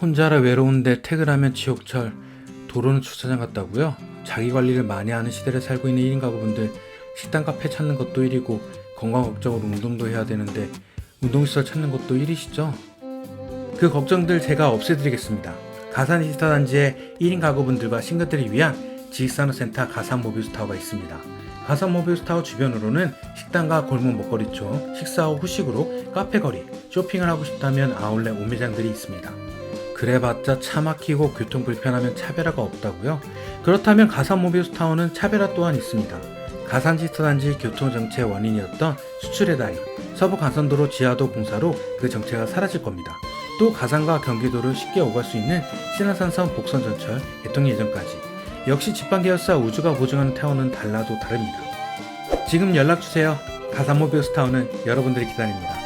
혼자라 외로운데 퇴근하면 지옥철 도로는 주차장 같다고요? 자기 관리를 많이 하는 시대를 살고 있는 1인 가구분들 식당 카페 찾는 것도 일이고 건강 걱정으로 운동도 해야 되는데 운동시설 찾는 것도 일이시죠? 그 걱정들 제가 없애드리겠습니다. 가산 시스터 단지에 1인 가구분들과 싱글들을 위한 지식산업센터 가산 모비우스 타워가 있습니다. 가산 모비우스 타워 주변으로는 식당과 골목 먹거리 쪽, 식사 후 후식으로 카페 거리, 쇼핑을 하고 싶다면 아울렛 오매장들이 있습니다. 그래봤자 차 막히고 교통 불편하면 차별화가 없다고요? 그렇다면 가산 모비우스 타워는 차별화 또한 있습니다. 가산지스터 단지 교통정체 원인이었던 수출의 달인, 서부 간선도로 지하도 공사로 그 정체가 사라질 겁니다. 또 가산과 경기도를 쉽게 오갈 수 있는 신안산선 복선 전철 개통 예정까지 역시 집방계열사 우주가 보증하는 타워는 달라도 다릅니다. 지금 연락주세요. 가산 모비우스 타워는 여러분들이 기다립니다.